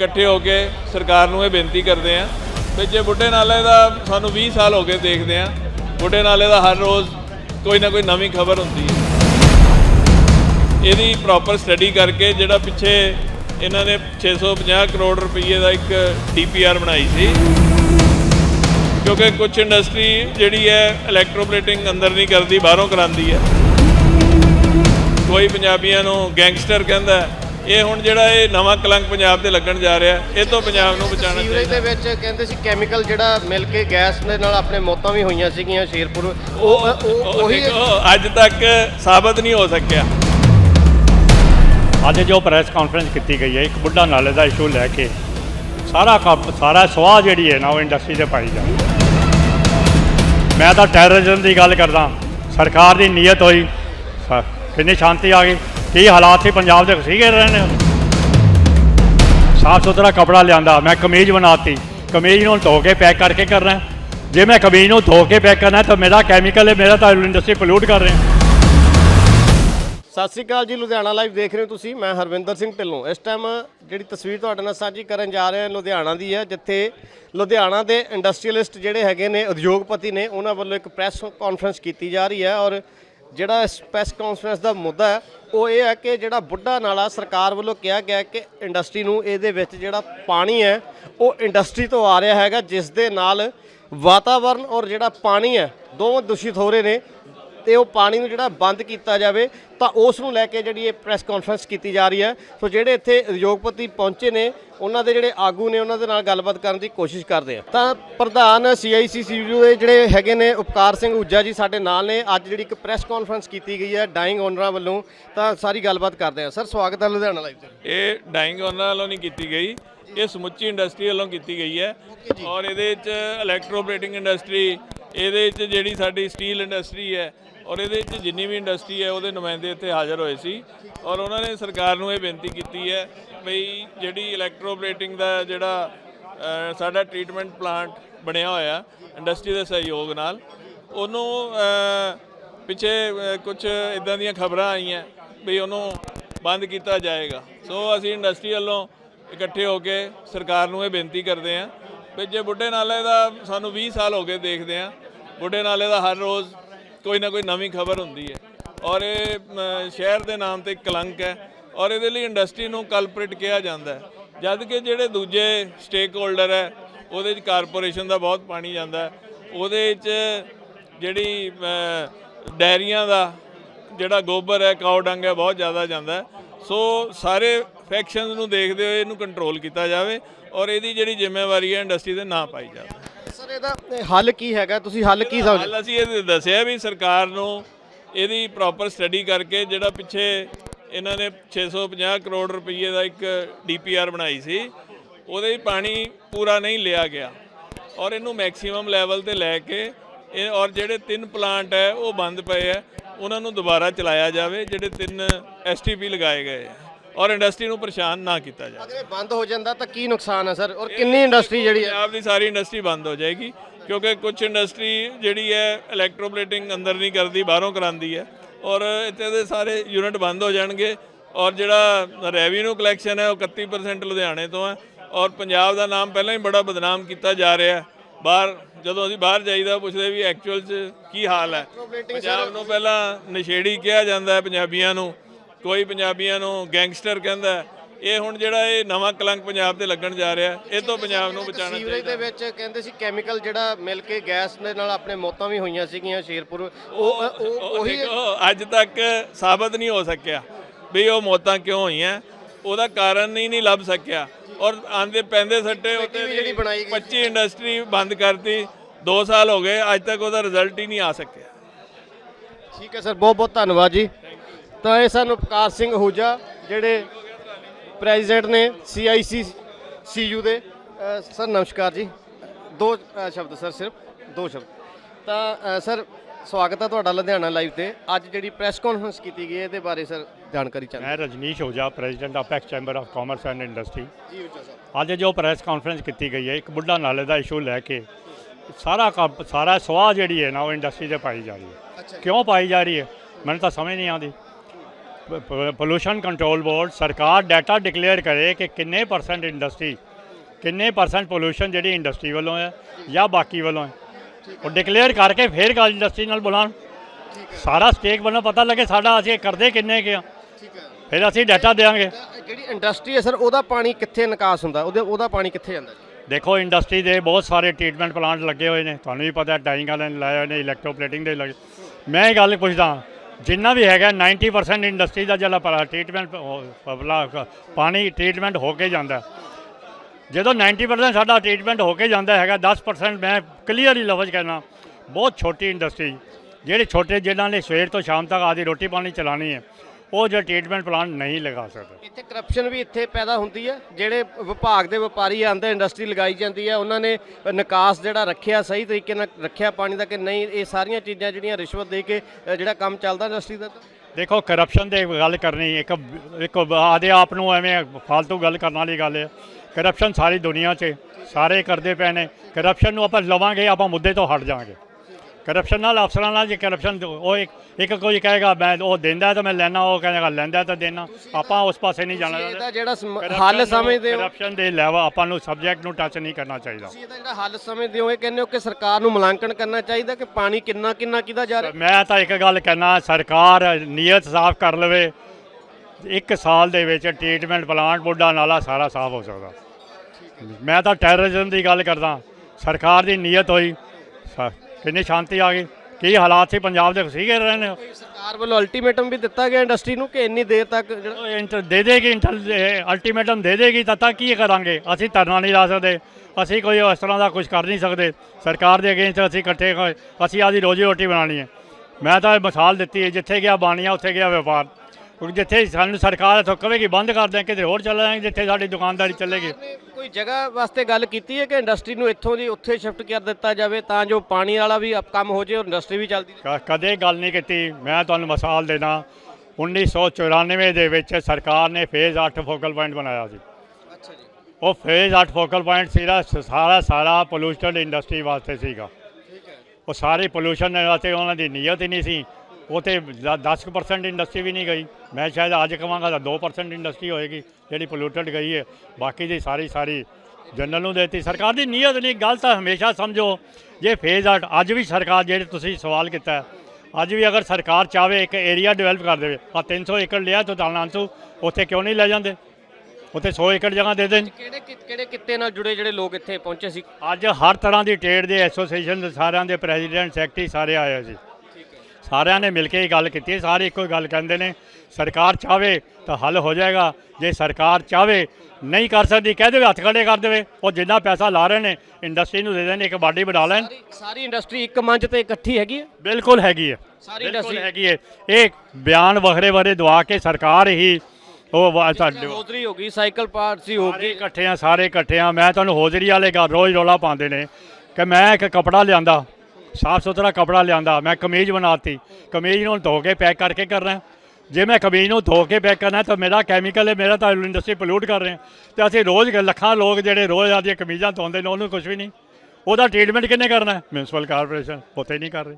ਇਕੱਠੇ ਹੋ ਕੇ ਸਰਕਾਰ ਨੂੰ ਇਹ ਬੇਨਤੀ ਕਰਦੇ ਆ ਵੀ ਜੇ ਬੁੱਢੇ ਨਾਲੇ ਦਾ ਸਾਨੂੰ 20 ਸਾਲ ਹੋ ਗਏ ਦੇਖਦੇ ਆ ਬੁੱਢੇ ਨਾਲੇ ਦਾ ਹਰ ਰੋਜ਼ ਕੋਈ ਨਾ ਕੋਈ ਨਵੀਂ ਖਬਰ ਹੁੰਦੀ ਹੈ। ਇਹਦੀ ਪ੍ਰੋਪਰ ਸਟੱਡੀ ਕਰਕੇ ਜਿਹੜਾ ਪਿੱਛੇ ਇਹਨਾਂ ਨੇ 650 ਕਰੋੜ ਰੁਪਏ ਦਾ ਇੱਕ ਡੀਪੀਆਰ ਬਣਾਈ ਸੀ, ਕਿਉਂਕਿ ਕੁਝ ਇੰਡਸਟਰੀ ਜਿਹੜੀ ਹੈ ਇਲੈਕਟ੍ਰੋਪਲੇਟਿੰਗ ਅੰਦਰ ਨਹੀਂ ਕਰਦੀ, ਬਾਹਰੋਂ ਕਰਾਉਂਦੀ ਹੈ। ਕੋਈ ਪੰਜਾਬੀਆਂ ਨੂੰ ਗੈਂਗਸਟਰ ਕਹਿੰਦਾ ਇਹ ਹੁਣ ਜਿਹੜਾ ਇਹ ਨਵਾਂ ਕਲੰਕ ਪੰਜਾਬ ਤੇ ਲੱਗਣ ਜਾ ਰਿਹਾ ਇਹ ਤੋਂ ਪੰਜਾਬ ਨੂੰ ਬਚਾਉਣਾ ਸੀਵਰੇਜ ਚਾਹੀਦਾ। ਦੇ ਵਿੱਚ ਕਹਿੰਦੇ ਸੀ ਕੈਮੀਕਲ ਜਿਹੜਾ ਮਿਲ ਕੇ ਗੈਸ ਦੇ ਨਾਲ ਆਪਣੇ ਮੌਤਾਂ ਵੀ ਹੋਈਆਂ ਸੀਗੀਆਂ ਸ਼ੇਰਪੁਰ। ਉਹ ਉਹ- ਉਹ ਉਹੀ ਦੇਖੋ, ਅੱਜ ਤੱਕ ਸਾਬਤ ਨਹੀਂ ਹੋ ਸਕਿਆ। ਅੱਜ ਜੋ ਪ੍ਰੈਸ ਕਾਨਫਰੰਸ ਕੀਤੀ ਗਈ ਹੈ ਇੱਕ ਬੁੱਢਾ ਨਾਲੇ ਦਾ ਇਸ਼ੂ ਲੈ ਕੇ ਸਾਰਾ ਕੰਮ ਸਾਰਾ ਸਵਾਹ ਜਿਹੜੀ ਹੈ ਨਾ ਉਹ ਇੰਡਸਟਰੀ ਤੇ ਪਾਈ ਜਾਂਦੀ ਹੈ। ਮੈਂ ਤਾਂ ਟੈਰਰਿਜ਼ਮ ਦੀ ਗੱਲ ਕਰਦਾ ਸਰਕਾਰ ਦੀ ਨੀਅਤ ਹੋਈ ਸ- ਕਿੰਨੀ ਸ਼ਾਂਤੀ ਆ ਗਈ। ਕੀ ਹਾਲਾਤ ਸੀ? ਪੰਜਾਬ ਦੇ ਸੀਗੇ ਰਹਿਣੇ ਸਾਫ਼ ਸੁਥਰਾ ਕਪੜਾ ਲਿਆਂਦਾ, ਮੈਂ ਕਮੀਜ਼ ਬਣਾਤੀ। ਕਮੀਜ਼ ਨੂੰ ਧੋ ਕੇ ਪੈਕ ਕਰਕੇ ਕਰਨਾ ਜੇ ਮੈਂ ਕਮੀਜ਼ ਨੂੰ ਧੋ ਕੇ ਪੈਕ ਕਰਨਾ, ਤਾਂ ਮੇਰਾ ਕੈਮੀਕਲ ਹੈ, ਮੇਰਾ ਤਾਂ ਇੰਡਸਟਰੀ ਪੋਲੂਟ ਕਰ ਰਹੇ। ਸਤਿ ਸ਼੍ਰੀ ਅਕਾਲ ਜੀ, ਲੁਧਿਆਣਾ ਲਾਈਵ ਦੇਖ ਰਹੇ ਹੋ ਤੁਸੀਂ। ਮੈਂ ਹਰਵਿੰਦਰ ਸਿੰਘ ਢਿੱਲੋਂ। ਇਸ ਟਾਈਮ ਜਿਹੜੀ ਤਸਵੀਰ ਤੁਹਾਡੇ ਨਾਲ ਸਾਂਝੀ ਕਰਨ ਜਾ ਰਹੇ ਹਾਂ ਲੁਧਿਆਣਾ ਦੀ ਹੈ, ਜਿੱਥੇ ਲੁਧਿਆਣਾ ਦੇ ਇੰਡਸਟਰੀਅਲਿਸਟ ਜਿਹੜੇ ਹੈਗੇ ਨੇ, ਉਦਯੋਗਪਤੀ ਨੇ, ਉਹਨਾਂ ਵੱਲੋਂ ਇੱਕ ਪ੍ਰੈਸ ਕਾਨਫਰੰਸ ਕੀਤੀ ਜਾ ਰਹੀ ਹੈ ਔਰ ਜਿਹੜਾ ਇਸ ਪ੍ਰੈਸ ਕਾਨਫਰੰਸ ਦਾ ਮੁੱਦਾ ਹੈ, ਉਹ ਇਹ ਹੈ ਕਿ ਜਿਹੜਾ ਬੁੱਢਾ ਨਾਲਾ ਸਰਕਾਰ ਵੱਲੋਂ ਕਿਹਾ ਗਿਆ ਕਿ ਇੰਡਸਟਰੀ ਨੂੰ ਇਹਦੇ ਵਿੱਚ ਜਿਹੜਾ ਪਾਣੀ ਹੈ, ਉਹ ਇੰਡਸਟਰੀ ਤੋਂ ਆ ਰਿਹਾ ਹੈਗਾ, ਜਿਸ ਦੇ ਨਾਲ ਵਾਤਾਵਰਨ ਔਰ ਜਿਹੜਾ ਪਾਣੀ ਹੈ, ਦੋਵੇਂ ਦੂਸ਼ਿਤ ਹੋ ਰਹੇ ਨੇ। ਤੇ ਉਹ ਪਾਣੀ ਨੂੰ ਜਿਹੜਾ ਬੰਦ ਕੀਤਾ ਜਾਵੇ ਤਾਂ ਉਸ ਨੂੰ ਲੈ ਕੇ ਜਿਹੜੀ ਇਹ ਪ੍ਰੈਸ ਕਾਨਫਰੰਸ ਕੀਤੀ ਜਾ ਰਹੀ ਹੈ। ਸੋ ਜਿਹੜੇ ਇੱਥੇ ਉਦਯੋਗਪਤੀ ਪਹੁੰਚੇ ਨੇ ਉਹਨਾਂ ਦੇ ਜਿਹੜੇ ਆਗੂ ਨੇ ਉਹਨਾਂ ਦੇ ਨਾਲ ਗੱਲਬਾਤ ਕਰਨ ਦੀ ਕੋਸ਼ਿਸ਼ ਕਰਦੇ ਆ। ਤਾਂ ਪ੍ਰਧਾਨ ਸੀਆਈਸੀ ਸੀਯੂ ਦੇ ਜਿਹੜੇ ਹੈਗੇ ਨੇ ਉਪਕਾਰ ਸਿੰਘ ਊਜਾ ਜੀ ਸਾਡੇ ਨਾਲ ਨੇ। ਅੱਜ ਜਿਹੜੀ ਇੱਕ ਪ੍ਰੈਸ ਕਾਨਫਰੰਸ ਕੀਤੀ ਗਈ ਹੈ ਡਾਈਂਗ ਓਨਰਾਂ ਵੱਲੋਂ ਤਾਂ ਸਾਰੀ ਗੱਲਬਾਤ ਕਰਦੇ ਆ। ਸਰ ਸਵਾਗਤ ਹੈ ਲੁਧਿਆਣਾ ਲਾਈਵ ਤੇ ਇਹ ਡਾਈਂਗ ਉਹਨਾਂ ਵੱਲੋਂ ਨਹੀਂ ਕੀਤੀ ਗਈ। ਇਹ ਸਮੁੱਚੀ ਇੰਡਸਟਰੀ ਵੱਲੋਂ ਕੀਤੀ ਗਈ ਹੈ। ਔਰ ਇਹਦੇ ਵਿੱਚ ਇਲੈਕਟ੍ਰੋਪਲੇਟਿੰਗ ਇੰਡਸਟਰੀ ਇਹਦੇ ਵਿੱਚ ਜਿਹੜੀ ਸਾਡੀ ਸਟੀਲ ਇੰਡਸਟਰੀ ਹੈ ਔਰ ਇਹਦੇ ਵਿੱਚ ਜਿੰਨੀ ਵੀ ਇੰਡਸਟਰੀ ਹੈ, ਉਹਦੇ ਨੁਮਾਇੰਦੇ ਇੱਥੇ ਹਾਜ਼ਰ ਹੋਏ ਸੀ ਔਰ ਉਹਨਾਂ ਨੇ ਸਰਕਾਰ ਨੂੰ ਇਹ ਬੇਨਤੀ ਕੀਤੀ ਹੈ ਵੀ ਜਿਹੜੀ ਇਲੈਕਟ੍ਰੋਪਲੇਟਿੰਗ ਦਾ ਜਿਹੜਾ ਸਾਡਾ ਟ੍ਰੀਟਮੈਂਟ ਪਲਾਂਟ ਬਣਿਆ ਹੋਇਆ, ਇੰਡਸਟਰੀ ਦੇ ਸਹਿਯੋਗ ਨਾਲ, ਉਹਨੂੰ ਪਿੱਛੇ ਕੁਝ ਇਦਾਂ ਦੀਆਂ ਖਬਰਾਂ ਆਈਆਂ ਵੀ ਉਹਨੂੰ ਬੰਦ ਕੀਤਾ ਜਾਏਗਾ। ਸੋ ਅਸੀਂ ਇੰਡਸਟਰੀ ਵੱਲੋਂ ਇਕੱਠੇ ਹੋ ਕੇ ਸਰਕਾਰ ਨੂੰ ਇਹ ਬੇਨਤੀ ਕਰਦੇ ਹਾਂ ਵੀ ਜੇ ਬੁੱਢੇ ਨਾਲੇ ਦਾ ਸਾਨੂੰ 20 ਸਾਲ ਹੋ ਗਏ ਦੇਖਦੇ ਹਾਂ ਬੁੱਢੇ ਨਾਲੇ ਦਾ ਹਰ ਰੋਜ਼ ਕੋਈ ਨਾ ਕੋਈ ਨਵੀਂ ਖਬਰ ਹੁੰਦੀ ਹੈ। ਔਰ ਇਹ ਸ਼ਹਿਰ ਦੇ ਨਾਮ ਤੇ ਕਲੰਕ ਹੈ। ਔਰ ਇਹਦੇ ਲਈ ਇੰਡਸਟਰੀ ਨੂੰ ਕਲਪ੍ਰਿਟ ਕਿਹਾ ਜਾਂਦਾ ਹੈ। ਜਦ ਕਿ ਜਿਹੜੇ ਦੂਜੇ ਸਟੇਕ ਹੋਲਡਰ ਹੈ, ਉਹਦੇ 'ਚ ਕਾਰਪੋਰੇਸ਼ਨ ਦਾ ਬਹੁਤ ਪਾਣੀ ਜਾਂਦਾ ਹੈ। ਉਹਦੇ 'ਚ ਜਿਹੜੀ ਡੈਰੀਆਂ ਦਾ ਜਿਹੜਾ ਗੋਬਰ ਹੈ ਕਾਉ ਡੰਗ ਹੈ, ਬਹੁਤ ਜ਼ਿਆਦਾ ਜਾਂਦਾ ਸੋ ਸਾਰੇ ਫੈਕਸ਼ਨਸ ਨੂੰ ਦੇਖਦੇ ਹੋਏ ਇਹਨੂੰ ਕੰਟਰੋਲ ਕੀਤਾ ਜਾਵੇ ਔਰ ਇਹਦੀ ਜਿਹੜੀ ਜ਼ਿੰਮੇਵਾਰੀ ਹੈ, ਇੰਡਸਟਰੀ ਦੇ ਨਾ ਪਾਈ ਜਾਵੇ। ਸਰ, ਇਹਦਾ ਹੱਲ ਕੀ ਹੈਗਾ? ਤੁਸੀਂ ਹੱਲ ਕੀ ਸਮਝਦੇ ਹਾਲ ਅਸੀਂ ਇਹ ਦੱਸਿਆ ਵੀ ਸਰਕਾਰ ਨੂੰ ਇਹਦੀ ਪ੍ਰੋਪਰ ਸਟੱਡੀ ਕਰਕੇ ਜਿਹੜਾ ਪਿੱਛੇ ਇਹਨਾਂ ਨੇ 650 ਕਰੋੜ ਰੁਪਏ ਦਾ ਇੱਕ ਡੀਪੀਆਰ ਬਣਾਈ ਸੀ, ਉਹਦੇ ਪਾਣੀ ਪੂਰਾ ਨਹੀਂ ਲਿਆ ਗਿਆ। ਔਰ ਇਹਨੂੰ ਮੈਕਸਿਮਮ ਲੈਵਲ ਤੇ ਲੈ ਕੇ ਇਹ ਔਰ ਜਿਹੜੇ ਤਿੰਨ ਪਲਾਂਟ ਹੈ, ਉਹ ਬੰਦ ਪਏ ਹੈ। ਉਹਨਾਂ ਨੂੰ ਦੁਬਾਰਾ ਚਲਾਇਆ ਜਾਵੇ, ਜਿਹੜੇ ਤਿੰਨ ਐਸਟੀਪੀ ਲਗਾਏ ਗਏ ਹੈ। ਔਰ ਇੰਡਸਟਰੀ ਨੂੰ ਪਰੇਸ਼ਾਨ ਨਾ ਕੀਤਾ ਜਾਵੇ। ਅਗਰ ਇਹ ਬੰਦ ਹੋ ਜਾਂਦਾ ਤਾਂ ਕੀ ਨੁਕਸਾਨ ਹੈ ਸਰ? ਔਰ ਕਿੰਨੀ ਇੰਡਸਟਰੀ ਜਿਹੜੀ ਹੈ ਪੰਜਾਬ ਦੀ ਸਾਰੀ ਇੰਡਸਟਰੀ ਬੰਦ ਹੋ ਜਾਏਗੀ ਕਿਉਂਕਿ ਕੁਝ ਇੰਡਸਟਰੀ ਜਿਹੜੀ ਹੈ ਇਲੈਕਟ੍ਰੋਪਲੇਟਿੰਗ ਅੰਦਰ ਨਹੀਂ ਕਰਦੀ ਬਾਹਰੋਂ ਕਰਾਉਂਦੀ ਹੈ। ਔਰ ਇੱਥੇ ਦੇ ਸਾਰੇ ਯੂਨਿਟ ਬੰਦ ਹੋ ਜਾਣਗੇ। ਔਰ ਜਿਹੜਾ ਰੈਵਨਿਊ ਕਲੈਕਸ਼ਨ ਹੈ ਉਹ 31% ਲੁਧਿਆਣੇ ਤੋਂ ਹੈ। ਔਰ ਪੰਜਾਬ ਦਾ ਨਾਮ ਪਹਿਲਾਂ ਹੀ ਬੜਾ ਬਦਨਾਮ ਕੀਤਾ ਜਾ ਰਿਹਾ ਹੈ। ਬਾਹਰ ਜਦੋਂ ਅਸੀਂ ਬਾਹਰ ਜਾਈਦਾ ਪੁੱਛਦੇ ਵੀ ਐਕਚੁਅਲ 'ਚ ਕੀ ਹਾਲ ਹੈ? ਪੰਜਾਬ ਨੂੰ ਪਹਿਲਾਂ ਨਸ਼ੇੜੀ ਕਿਹਾ ਜਾਂਦਾ ਹੈ ਪੰਜਾਬੀਆਂ ਨੂੰ। ਕੋਈ ਪੰਜਾਬੀਆਂ ਨੂੰ ਗੈਂਗਸਟਰ ਕਹਿੰਦਾ। ਇਹ ਹੁਣ ਜਿਹੜਾ ਇਹ ਨਵਾਂ ਕਲੰਕ ਪੰਜਾਬ ਤੇ ਲੱਗਣ ਜਾ ਰਿਹਾ ਇਹ ਤੋਂ ਪੰਜਾਬ ਨੂੰ ਬਚਾਉਣਾ ਸੀਵਰੇਜ ਦੇ ਵਿੱਚ ਕਹਿੰਦੇ ਸੀ ਕੈਮੀਕਲ ਜਿਹੜਾ ਮਿਲ ਕੇ ਗੈਸ ਦੇ ਨਾਲ ਆਪਣੇ ਮੌਤਾਂ ਵੀ ਹੋਈਆਂ ਸੀਗੀਆਂ ਸ਼ੇਰਪੁਰ। ਉਹ ਉਹ- ਅੱਜ ਤੱਕ ਸਾਬਤ ਨਹੀਂ ਹੋ ਸਕਿਆ ਵੀ ਉਹ ਮੌਤਾਂ ਕਿਉਂ ਹੋਈਆਂ। ਉਹਦਾ ਕਾਰਨ ਹੀ ਨਹੀਂ ਲੱਭ ਸਕਿਆ। ਔਰ ਆਂਦੇ ਪੈਂਦੇ ਸੱਟੇ ਉੱਤੇ ਜਿਹੜੀ ਬਣਾਈ ਗਈ 25 ਇੰਡਸਟਰੀ ਬੰਦ ਕਰਤੀ 2 ਸਾਲ ਹੋ ਗਏ ਅੱਜ ਤੱਕ ਉਹਦਾ ਰਿਜ਼ਲਟ ਹੀ ਨਹੀਂ ਆ ਸਕਿਆ। ਠੀਕ ਹੈ ਸਰ ਬਹੁਤ ਬਹੁਤ ਧੰਨਵਾਦ ਜੀ। ਤਾਂ ਇਹ ਸਨ ਉਪਕਾਰ ਸਿੰਘ ਹੂਜਾ ਜਿਹੜੇ ਪ੍ਰੈਜ਼ੀਡੈਂਟ ਨੇ ਸੀਆਈਸੀ ਸੀਯੂ ਦੇ। ਸਰ ਨਮਸਕਾਰ ਜੀ। ਦੋ ਸ਼ਬਦ ਸਰ ਸਿਰਫ ਦੋ ਸ਼ਬਦ। ਤਾਂ ਸਰ ਸਵਾਗਤ ਹੈ ਤੁਹਾਡਾ ਲੁਧਿਆਣਾ ਲਾਈਵ ਤੇ। ਅੱਜ ਜਿਹੜੀ ਪ੍ਰੈਸ ਕਾਨਫਰੰਸ ਕੀਤੀ ਗਈ ਹੈ ਇਹਦੇ ਬਾਰੇ ਸਰ ਜਾਣਕਾਰੀ ਚਾਹੁੰਦੇ ਮੈਂ Rajneesh Ojha president apex chamber of commerce and industry. ਜੀ ਹੂਜਾ ਸਾਹਿਬ ਅੱਜ ਜੋ ਪ੍ਰੈਸ ਕਾਨਫਰੰਸ ਕੀਤੀ ਗਈ ਹੈ ਇੱਕ ਬੁੱਢਾ ਨਾਲੇ ਦਾ ਇਸ਼ੂ ਲੈ ਕੇ ਸਾਰਾ ਕੰਮ ਸਾਰਾ ਸਵਾਹ ਜਿਹੜੀ ਹੈ ਨਾ ਉਹ ਇੰਡਸਟਰੀ ਤੇ ਪਾਈ ਜਾ ਰਹੀ ਹੈ। ਕਿਉਂ ਪਾਈ ਜਾ ਰਹੀ ਹੈ? ਮੈਨੂੰ ਤਾਂ ਸਮਝ ਨਹੀਂ ਆਉਂਦੀ। ਪੋਲੂਸ਼ਨ ਕੰਟਰੋਲ ਬੋਰਡ ਸਰਕਾਰ ਡਾਟਾ ਡਿਕਲੇਅਰ ਕਰੇ ਕਿ ਕਿੰਨੇ ਪਰਸੈਂਟ ਇੰਡਸਟਰੀ ਕਿੰਨੇ ਪਰਸੈਂਟ ਪੋਲੂਸ਼ਨ ਜਿਹੜੀ ਇੰਡਸਟਰੀ ਵੱਲੋਂ ਹੈ ਜਾਂ ਬਾਕੀ ਵੱਲੋਂ ਹੈ। ਉਹ ਡਿਕਲੇਅਰ ਕਰਕੇ ਫਿਰ ਗੱਲ ਇੰਡਸਟਰੀ ਨਾਲ ਬੁਲਾਉਣ। ਸਾਰਾ ਸਟੇਕ ਵੱਲੋਂ ਪਤਾ ਲੱਗੇ ਸਾਡਾ ਅਸੀਂ ਕਰਦੇ ਕਿੰਨੇ ਕੁ ਆ ਫਿਰ ਅਸੀਂ ਡਾਟਾ ਦੇਵਾਂਗੇ। ਜਿਹੜੀ ਇੰਡਸਟਰੀ ਹੈ ਸਰ ਉਹਦਾ ਪਾਣੀ ਕਿੱਥੇ ਨਿਕਾਸ ਹੁੰਦਾ? ਉਹਦੇ ਉਹਦਾ ਪਾਣੀ ਕਿੱਥੇ ਜਾਂਦਾ ਜੀ? ਦੇਖੋ ਇੰਡਸਟਰੀ ਦੇ ਬਹੁਤ ਸਾਰੇ ਟ੍ਰੀਟਮੈਂਟ ਪਲਾਂਟ ਲੱਗੇ ਹੋਏ ਨੇ। ਤੁਹਾਨੂੰ ਵੀ ਪਤਾ ਡਾਈਂਗ ਵਾਲੇ ਨੇ ਲਾਏ ਹੋਏ ਨੇ ਇਲੈਕਟ੍ਰੋਪਲੇਟਿੰਗ ਦੇ ਲੱਗੇ। ਮੈਂ ਇਹ ਗੱਲ ਪੁੱਛਦਾ ਜਿੰਨਾ ਵੀ ਹੈਗਾ 90% ਇੰਡਸਟਰੀ ਦਾ ਜਿਹੜਾ ਟ੍ਰੀਟਮੈਂਟ ਪਾਣੀ ਟ੍ਰੀਟਮੈਂਟ ਹੋ ਕੇ ਜਾਂਦਾ। ਜਦੋਂ 90% ਸਾਡਾ ਟ੍ਰੀਟਮੈਂਟ ਹੋ ਕੇ ਜਾਂਦਾ ਹੈਗਾ 10% ਮੈਂ ਕਲੀਅਰਲੀ ਲਫ਼ਜ਼ ਕਹਿਣਾ, ਬਹੁਤ ਛੋਟੀ ਇੰਡਸਟਰੀ ਜਿਹੜੇ ਛੋਟੇ ਜਿਨ੍ਹਾਂ ਨੇ ਸਵੇਰ ਤੋਂ ਸ਼ਾਮ ਤੱਕ ਆਦੀ ਰੋਟੀ ਪਾਣੀ ਚਲਾਣੀ ਹੈ। ਉਹ ਜੋ ਟ੍ਰੀਟਮੈਂਟ ਪਲਾਂਟ ਨਹੀਂ ਲਗਾ ਸਕਦੇ। ਇੱਥੇ ਕਰਪਸ਼ਨ ਵੀ ਇੱਥੇ ਪੈਦਾ ਹੁੰਦੀ ਹੈ ਜਿਹੜੇ ਵਿਭਾਗ ਦੇ ਵਪਾਰੀ ਆਂਦੇ ਇੰਡਸਟਰੀ ਲਗਾਈ ਜਾਂਦੀ ਹੈ ਉਹਨਾਂ ਨੇ ਨਿਕਾਸ ਜਿਹੜਾ ਰੱਖਿਆ ਸਹੀ ਤਰੀਕੇ ਨਾਲ ਰੱਖਿਆ ਪਾਣੀ ਦਾ ਕਿ ਨਹੀਂ ਇਹ ਸਾਰੀਆਂ ਚੀਜ਼ਾਂ ਜਿਹੜੀਆਂ ਰਿਸ਼ਵਤ ਦੇ ਕੇ ਜਿਹੜਾ ਕੰਮ ਚੱਲਦਾ ਇੰਡਸਟਰੀ ਦਾ ਦੇਖੋ ਕਰਪਸ਼ਨ ਦੇ ਗੱਲ ਕਰਨੀ ਇੱਕ ਇੱਕ ਆਦੇ ਆਪ ਨੂੰ ਐਵੇਂ ਫालतू ਗੱਲ ਕਰਨ ਵਾਲੀ ਗੱਲ ਹੈ ਕਰਪਸ਼ਨ ਸਾਰੀ ਦੁਨੀਆ 'ਚ ਸਾਰੇ ਕਰਦੇ ਪਏ ਨੇ। ਕਰਪਸ਼ਨ ਨੂੰ ਆਪਾਂ ਲਵਾਂਗੇ ਆਪਾਂ ਮੁੱਦੇ ਤੋਂ ਹਟ ਜਾਵਾਂਗੇ। ਕਰਪਸ਼ਨ ਨਾਲ ਅਫਸਰਾਂ ਨਾਲ ਜੇ ਕਰਪਸ਼ਨ ਉਹ ਇੱਕ ਇੱਕ ਕੋਈ ਕਹੇਗਾ ਮੈਂ ਉਹ ਦਿੰਦਾ ਤਾਂ ਮੈਂ ਲੈਣਾ ਉਹ ਕਹੇਗਾ ਲੈਂਦਾ ਤਾਂ ਦੇਣਾ। ਆਪਾਂ ਉਸ ਪਾਸੇ ਨਹੀਂ ਜਾਣਾ। ਤੁਸੀਂ ਇਹਦਾ ਜਿਹੜਾ ਸਮ- Corruption ਹੱਲ ਨੂੰ- ਸਮਝਦੇ ਹੋ ਕਰਪਸ਼ਨ ਦੇ ਇਲਾਵਾ ਆਪਾਂ ਨੂੰ ਸਬਜੈਕਟ ਨੂੰ ਟੱਚ ਨਹੀਂ ਕਰਨਾ ਚਾਹੀਦਾ। ਤੁਸੀਂ ਇਹਦਾ ਜਿਹੜਾ ਹੱਲ ਸਮਝਦੇ ਹੋ ਇਹ ਕਹਿੰਦੇ ਹੋ ਕਿ ਸਰਕਾਰ ਨੂੰ ਮੁਲਾਂਕਣ ਕਰਨਾ ਚਾਹੀਦਾ ਕਿ ਪਾਣੀ ਕਿੰਨਾ ਕਿੰਨਾ ਕਿਦਾ ਜਾ ਰਿਹਾ? ਮੈਂ ਤਾਂ ਇੱਕ ਗੱਲ ਕਹਿਣਾ ਸਰਕਾਰ ਨੀਅਤ ਸਾਫ਼ ਕਰ ਲਵੇ। ਇੱਕ ਸਾਲ ਦੇ ਵਿੱਚ ਟ੍ਰੀਟਮੈਂਟ ਪਲਾਂਟ ਬੁੱਢਾ ਨਾਲਾ ਸਾਰਾ ਸਾਫ਼ ਹੋ ਸਕਦਾ। ਮੈਂ ਤਾਂ ਟੈਰਰਿਜ਼ਮ ਦੀ ਗੱਲ ਕਰਦਾ। ਸਰਕਾਰ ਦੀ ਨੀਅਤ ਹੋਈ ਸ- ਕਿੰਨੀ ਸ਼ਾਂਤੀ ਆ ਗਈ। ਕੀ ਹਾਲਾਤ ਸੀ? ਪੰਜਾਬ ਦੇ ਸੀਗੇ ਰਹੇ ਨੇ? ਸਰਕਾਰ ਵੱਲੋਂ ਅਲਟੀਮੇਟਮ ਵੀ ਦਿੱਤਾ ਗਿਆ ਇੰਡਸਟਰੀ ਨੂੰ ਕਿ ਇੰਨੀ ਦੇਰ ਤੱਕ ਜਿਹੜਾ ਇੰਟਰ ਦੇ ਦੇਗੀ ਅਲਟੀਮੇਟਮ ਦੇ ਦੇਗੀ ਤਾਂ ਤਾਂ ਕੀ ਕਰਾਂਗੇ? ਅਸੀਂ ਧਰਨਾ ਨਹੀਂ ਲਾ ਸਕਦੇ। ਅਸੀਂ ਕੋਈ ਇਸ ਤਰ੍ਹਾਂ ਦਾ ਕੁਝ ਕਰ ਨਹੀਂ ਸਕਦੇ। ਸਰਕਾਰ ਦੇ ਅਗੇਂਸਟ ਅਸੀਂ ਇਕੱਠੇ ਹੋਏ ਅਸੀਂ ਆਦੀ ਰੋਜੀ ਰੋਟੀ ਬਣਾਉਣੀ ਹੈ। ਮੈਂ ਤਾਂ ਇਹ ਮਿਸਾਲ ਦਿੱਤੀ ਹੈ ਜਿੱਥੇ ਗਿਆ ਬਾਣੀਆਂ ਉੱਥੇ ਗਿਆ ਵਪਾਰ। ਕਿਉਂਕਿ ਜਿੱਥੇ ਸਾਨੂੰ ਸਰਕਾਰ ਇੱਥੋਂ ਕਹੇਗੀ ਬੰਦ ਕਰ ਦਿਆਂ ਕਿਤੇ ਹੋਰ ਚਲੇ ਜਿੱਥੇ ਸਾਡੀ ਦੁਕਾਨਦਾਰੀ ਚੱਲੇਗੀ। ਕੋਈ ਜਗ੍ਹਾ ਵਾਸਤੇ ਗੱਲ ਕੀਤੀ ਹੈ ਕਿ ਇੰਡਸਟਰੀ ਨੂੰ ਇੱਥੋਂ ਦੀ ਉੱਥੇ ਸ਼ਿਫਟ ਕਰ ਦਿੱਤਾ ਜਾਵੇ ਤਾਂ ਜੋ ਪਾਣੀ ਵਾਲਾ ਵੀ ਕੰਮ ਹੋ ਜਾਏ ਔਰ ਇੰਡਸਟਰੀ ਵੀ ਚੱਲਦੀ ਰਹੇ? ਕ- ਕਦੇ ਗੱਲ ਨਹੀਂ ਕੀਤੀ। ਮੈਂ ਤੁਹਾਨੂੰ ਮਿਸਾਲ ਦੇਣਾ 1994 ਦੇ ਵਿੱਚ ਸਰਕਾਰ ਨੇ ਫੇਜ਼ 8 ਫੋਕਲ ਪੁਆਇੰਟ ਬਣਾਇਆ ਸੀ। ਅੱਛਾ ਜੀ। ਉਹ ਫੇਜ਼ 8 ਫੋਕਲ ਪੁਆਇੰਟ ਸੀਗਾ ਸ- ਸਾਰਾ ਸਾਰਾ ਪੋਲੂਸ਼ਨ ਇੰਡਸਟਰੀ ਵਾਸਤੇ ਸੀਗਾ। ਠੀਕ ਹੈ। ਉਹ ਸਾਰੇ ਪੋਲੂਸ਼ਨ ਵਾਸਤੇ ਉਹਨਾਂ ਦੀ ਨੀਅਤ ਹੀ ਨਹੀਂ ਸੀ। ਉਹ ਤੇ 10% ਇੰਡਸਟਰੀ ਵੀ ਨਹੀਂ ਗਈ। ਮੈਂ ਸ਼ਾਇਦ ਅੱਜ ਕਵਾਂਗਾ ਤਾਂ 2% ਇੰਡਸਟਰੀ ਹੋਏਗੀ ਜਿਹੜੀ ਪੋਲੂਟਡ ਗਈ ਹੈ ਬਾਕੀ ਦੀ ਸਾਰੀ ਸਾਰੀ ਜਨਰਲ ਨੂੰ ਦੇਤੀ। ਸਰਕਾਰ ਦੀ ਨੀਅਤ ਨਹੀਂ ਗੱਲ ਤਾਂ ਹਮੇਸ਼ਾ ਸਮਝੋ। ਜੇ ਫੇਜ਼ ਆਊਟ ਅੱਜ ਵੀ ਸਰਕਾਰ ਜਿਹੜੇ ਤੁਸੀਂ ਸਵਾਲ ਕੀਤਾ ਅੱਜ ਵੀ ਅਗਰ ਸਰਕਾਰ ਚਾਵੇ ਇੱਕ ਏਰੀਆ ਡਿਵੈਲਪ ਕਰ ਦੇਵੇ ਆ 300 ਏਕੜ ਲਿਆ ਤਾਂ ਤਾਲਾਂਸੂ ਉੱਥੇ ਕਿਉਂ ਨਹੀਂ ਲੈ ਜਾਂਦੇ? ਉੱਥੇ 100 ਏਕੜ ਜਗ੍ਹਾ ਦੇ ਦੇਣ। ਕਿਹੜੇ ਕਿਹੜੇ ਕਿੱਤੇ ਨਾਲ ਜੁੜੇ ਜਿਹੜੇ ਲੋਕ ਇੱਥੇ ਪਹੁੰਚੇ ਸੀ? ਅੱਜ ਹਰ ਤਰ੍ਹਾਂ ਦੀ ਟ੍ਰੇਡ ਦੇ ਐਸੋਸੀਏਸ਼ਨ ਦੇ ਸਾਰਿਆਂ ਦੇ ਪ੍ਰੈਜ਼ੀਡੈਂਟ ਸੈਕਟਰੀ ਸਾਰੇ ਆਏ ਸੀ। ਸਾਰਿਆਂ ਨੇ ਮਿਲ ਕੇ ਹੀ ਗੱਲ ਕੀਤੀ ਸਾਰੇ ਇੱਕੋ ਹੀ ਗੱਲ ਕਹਿੰਦੇ ਨੇ ਸਰਕਾਰ ਚਾਵੇ ਤਾਂ ਹੱਲ ਹੋ ਜਾਏਗਾ ਜੇ ਸਰਕਾਰ ਚਾਵੇ ਨਹੀਂ ਕਰ ਸਕਦੀ ਕਹਿ ਦੇਵੇ ਹੱਥ ਖੜੇ ਕਰ ਦੇਵੇ ਉਹ ਜਿੰਨਾ ਪੈਸਾ ਲਾ ਰਹੇ ਨੇ ਇੰਡਸਟਰੀ ਨੂੰ ਦੇ ਦੇਣ ਇੱਕ ਬਾਡੀ ਬਣਾ ਲੈਣ। ਸਾਰੀ ਇੰਡਸਟਰੀ ਇੱਕ ਮੰਚ ਤੇ ਇਕੱਠੀ ਹੈਗੀ ਹੈ? ਬਿਲਕੁਲ ਹੈਗੀ ਹੈ। ਸਾਰੀ industry- ਹੈਗੀ ਹੈ। ਇਹ ਬਿਆਨ ਵੱਖਰੇ ਵੱਖਰੇ ਦਵਾ ਕੇ ਸਰਕਾਰ ਹੀ ਉਹ ਵਾ- ਤੁਹਾਡੇ ਹੋਜ਼ਰੀ ਹੋ ਗਈ ਸਾਈਕਲ ਪਾਰਟਸ ਹੋ ਸਾਰੇ ਗਈ। ਇਕੱਠੇ ਆ ਸਾਰੇ ਇਕੱਠੇ ਆ। ਮੈਂ ਤੁਹਾਨੂੰ ਹੋਜ਼ਰੀ ਵਾਲੇ ਘਰ ਰੋਜ਼ ਰੋਲਾ ਪਾਉਂਦੇ ਨੇ ਕਿ ਮੈਂ ਇੱਕ ਕਪੜਾ ਲਿਆਂਦਾ। ਸਾਫ਼ ਸੁਥਰਾ ਕਪੜਾ ਲਿਆਂਦਾ, ਮੈਂ ਕਮੀਜ਼ ਬਣਾਤੀ। ਕਮੀਜ਼ ਨੂੰ ਧੋ ਕੇ ਪੈਕ ਕਰਕੇ ਕਰਨਾ। ਜੇ ਮੈਂ ਕਮੀਜ਼ ਨੂੰ ਧੋ ਕੇ ਪੈਕ ਕਰਨਾ, ਤਾਂ ਮੇਰਾ ਕੈਮੀਕਲ ਹੈ, ਮੇਰਾ ਤਾਂ ਇੰਡਸਟਰੀ ਪੋਲੂਟ ਕਰ ਰਹੇ। ਆ ਤੇ ਅਸੀਂ ਰੋਜ਼ ਲੱਖਾਂ ਲੋਕ ਜਿਹੜੇ ਰੋਜ਼ ਆਦੀਆਂ ਕਮੀਜ਼ਾਂ ਧੋਂਦੇ ਨੇ, ਉਹਨੂੰ ਕੁਝ ਵੀ ਨਹੀਂ। ਉਹਦਾ ਟ੍ਰੀਟਮੈਂਟ ਕਿੰਨੇ ਕਰਨਾ? ਹੈ ਮਿਊਨਿਸਪਲ ਕਾਰਪੋਰੇਸ਼ਨ ਉੱਥੇ ਨਹੀਂ ਕਰ ਰਹੀ।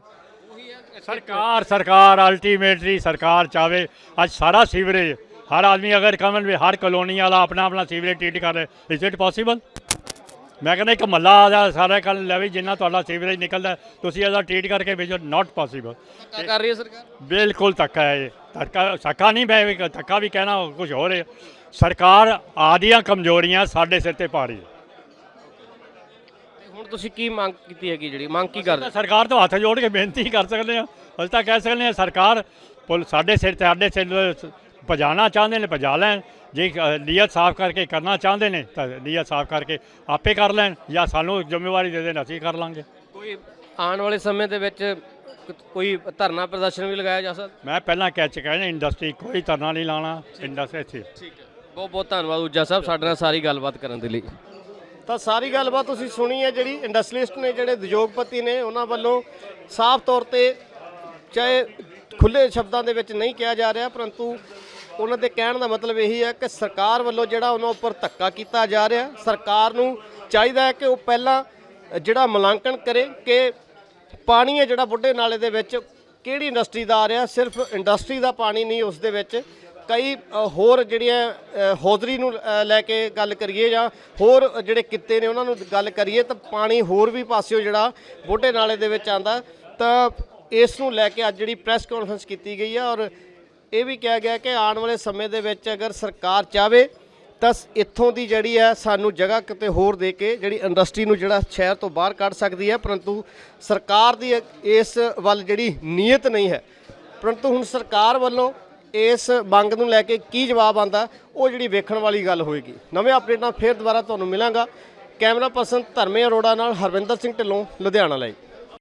ਸਰਕਾਰ ਸਰਕਾਰ ਅਲਟੀਮੇਟਲੀ ਸਰਕਾਰ ਚਾਵੇ, ਅੱਜ ਸਾਰਾ ਸੀਵਰੇਜ, ਹਰ ਆਦਮੀ ਅਗਰ ਕਮਨ ਵੀ, ਹਰ ਕਲੋਨੀ ਵਾਲਾ ਆਪਣਾ ਆਪਣਾ ਸੀਵਰੇਜ ਟ੍ਰੀਟ ਕਰ ਰਿਹਾ। ਇਜ਼ ਇਟ ਪੋਸੀਬਲ ਮੈਂ ਕਹਿੰਦਾ ਇੱਕ ਮੱਲਾ ਦਾ ਸਾਰਾ ਕੱਲ ਲੈਵੇ ਜਿੰਨਾ ਤੁਹਾਡਾ ਸੀਵਰੇਜ ਨਿਕਲਦਾ ਤੁਸੀਂ ਇਹਦਾ ਟ੍ਰੀਟ ਕਰਕੇ ਭੇਜੋ ਨਾਟ ਪੋਸੀਬਲ ਧੱਕਾ ਕਰ ਰਹੀ ਹੈ ਸਰਕਾਰ? ਬਿਲਕੁਲ ਧੱਕਾ ਹੈ। ਇਹ ਧੱਕਾ ਧੱਕਾ ਨਹੀਂ ਮੈਂ ਵੀ ਧੱਕਾ ਵੀ ਕਹਿਣਾ ਕੁਝ ਹੋਰ ਹੈ। ਸਰਕਾਰ ਆਦੀਆਂ ਕਮਜ਼ੋਰੀਆਂ ਸਾਡੇ ਸਿਰ ਤੇ ਪਾ ਰਹੀ ਹੈ। ਤੇ ਹੁਣ ਤੁਸੀਂ ਕੀ ਮੰਗ ਕੀਤੀ ਹੈਗੀ ਜਿਹੜੀ? ਮੰਗ ਕੀ ਕਰਦੇ? ਤਾਂ ਸਰਕਾਰ ਤੋਂ ਹੱਥ ਜੋੜ ਕੇ ਬੇਨਤੀ ਕਰ ਸਕਦੇ ਆ ਅਸੀਂ ਤਾਂ ਕਹਿ ਸਕਦੇ ਆ ਸਰਕਾਰ ਪੁਲ ਸਾਡੇ ਸਿਰ ਤੇ ਸਾਡੇ ਸਿਰ ਭਜਾਣਾ ਚਾਹੁੰਦੇ ਨੇ ਭਜਾ ਲੈਣ। ਜੇ ਅ, ਨੀਅਤ ਸਾਫ਼ ਕਰਕੇ ਕਰਨਾ ਚਾਹੁੰਦੇ ਨੇ ਤਾਂ ਨੀਅਤ ਸਾਫ਼ ਕਰਕੇ ਆਪੇ ਕਰ ਲੈਣ ਜਾਂ ਸਾਨੂੰ ਜ਼ਿੰਮੇਵਾਰੀ ਦੇ ਦੇਣ ਅਸੀਂ ਕਰ ਲਾਂਗੇ। ਕੋਈ ਆਉਣ ਵਾਲੇ ਸਮੇਂ ਦੇ ਵਿੱਚ ਕੋਈ ਧਰਨਾ ਪ੍ਰਦਰਸ਼ਨ ਵੀ ਲਗਾਇਆ ਜਾ ਸਕਦਾ? ਮੈਂ ਪਹਿਲਾਂ ਕਹਿ ਚੁੱਕਾ ਹਾਂ ਇੰਡਸਟਰੀ ਕੋਈ ਧਰਨਾ ਨਹੀਂ ਲਾਣਾ ਇੰਡਸਟਰੀ ਇੱਥੇ। ਠੀਕ ਹੈ। ਬਹੁਤ ਬਹੁਤ ਧੰਨਵਾਦ ਊਜਾ ਸਾਹਿਬ ਸਾਡੇ ਨਾਲ ਸਾਰੀ ਗੱਲਬਾਤ ਕਰਨ ਦੇ ਲਈ। ਤਾਂ ਸਾਰੀ ਗੱਲਬਾਤ ਤੁਸੀਂ ਸੁਣੀ ਹੈ ਜਿਹੜੀ ਇੰਡਸਟਰੀਲਿਸਟ ਨੇ ਜਿਹੜੇ ਉਦਯੋਗਪਤੀ ਨੇ ਉਹਨਾਂ ਵੱਲੋਂ ਸਾਫ਼ ਤੌਰ ਤੇ ਚਾਹੇ ਖੁੱਲੇ ਸ਼ਬਦਾਂ ਦੇ ਵਿੱਚ ਨਹੀਂ ਕਿਹਾ ਜਾ ਰਿਹਾ ਪਰੰਤੂ ਉਹਨਾਂ ਦੇ ਕਹਿਣ ਦਾ ਮਤਲਬ ਇਹੀ ਹੈ ਕਿ ਸਰਕਾਰ ਵੱਲੋਂ ਜਿਹੜਾ ਉਹਨਾਂ ਉੱਪਰ ਧੱਕਾ ਕੀਤਾ ਜਾ ਰਿਹਾ ਸਰਕਾਰ ਨੂੰ ਚਾਹੀਦਾ ਹੈ ਕਿ ਉਹ ਪਹਿਲਾਂ ਜਿਹੜਾ ਮੁਲਾਂਕਣ ਕਰੇ ਕਿ ਪਾਣੀ ਹੈ ਜਿਹੜਾ ਬੁੱਢੇ ਨਾਲੇ ਦੇ ਵਿੱਚ ਕਿਹੜੀ ਇੰਡਸਟਰੀ ਦਾ ਆ ਰਿਹਾ ਸਿਰਫ ਇੰਡਸਟਰੀ ਦਾ ਪਾਣੀ ਨਹੀਂ ਉਸ ਦੇ ਵਿੱਚ। ਕਈ ਹੋਰ ਜਿਹੜੀਆਂ ਅ, ਹੌਜ਼ਰੀ ਨੂੰ ਅ, ਲੈ ਕੇ ਗੱਲ ਕਰੀਏ ਜਾਂ ਹੋਰ ਜਿਹੜੇ ਕਿੱਤੇ ਨੇ ਉਹਨਾਂ ਨੂੰ ਗੱਲ ਕਰੀਏ ਤਾਂ ਪਾਣੀ ਹੋਰ ਵੀ ਪਾਸਿਓ ਜਿਹੜਾ ਬੁੱਢੇ ਨਾਲੇ ਦੇ ਵਿੱਚ ਆਂਦਾ ਤਾਂ ਇਸ ਨੂੰ ਲੈ ਕੇ ਅੱਜ ਜਿਹੜੀ ਪ੍ਰੈਸ ਕਾਨਫਰੰਸ ਕੀਤੀ ਗਈ ਹੈ ਔਰ ਇਹ ਵੀ ਕਿਹਾ ਗਿਆ ਕਿ ਆਉਣ ਵਾਲੇ ਸਮੇਂ ਦੇ ਵਿੱਚ ਅਗਰ ਸਰਕਾਰ ਚਾਵੇ, ਤਾਂ ਇੱਥੋਂ ਦੀ ਜਿਹੜੀ ਹੈ ਸਾਨੂੰ ਜਗ੍ਹਾ ਕਿਤੇ ਹੋਰ ਦੇ ਕੇ ਜਿਹੜੀ ਇੰਡਸਟਰੀ ਨੂੰ ਜਿਹੜਾ ਸ਼ਹਿਰ ਤੋਂ ਬਾਹਰ ਕੱਢ ਸਕਦੀ ਹੈ, ਪਰੰਤੂ ਸਰਕਾਰ ਦੀ ਇਸ ਵੱਲ ਜਿਹੜੀ ਨੀਅਤ ਨਹੀਂ ਹੈ। ਪਰੰਤੂ ਹੁਣ ਸਰਕਾਰ ਵੱਲੋਂ ਇਸ ਮੰਗ ਨੂੰ ਲੈ ਕੇ ਕੀ ਜਵਾਬ ਆਂਦਾ ਉਹ ਜਿਹੜੀ ਵੇਖਣ ਵਾਲੀ ਗੱਲ ਹੋਏਗੀ। ਨਵੇਂ ਅਪਡੇਟ ਨਾਲ ਫੇਰ ਦੁਬਾਰਾ ਤੁਹਾਨੂੰ ਮਿਲਾਂਗਾ। ਕੈਮਰਾ ਪਰਸਨ ਧਰਮੇ ਅਰੋੜਾ ਨਾਲ ਹਰਵਿੰਦਰ ਸਿੰਘ ਢਿੱਲੋਂ, ਲੁਧਿਆਣਾ ਲਈ।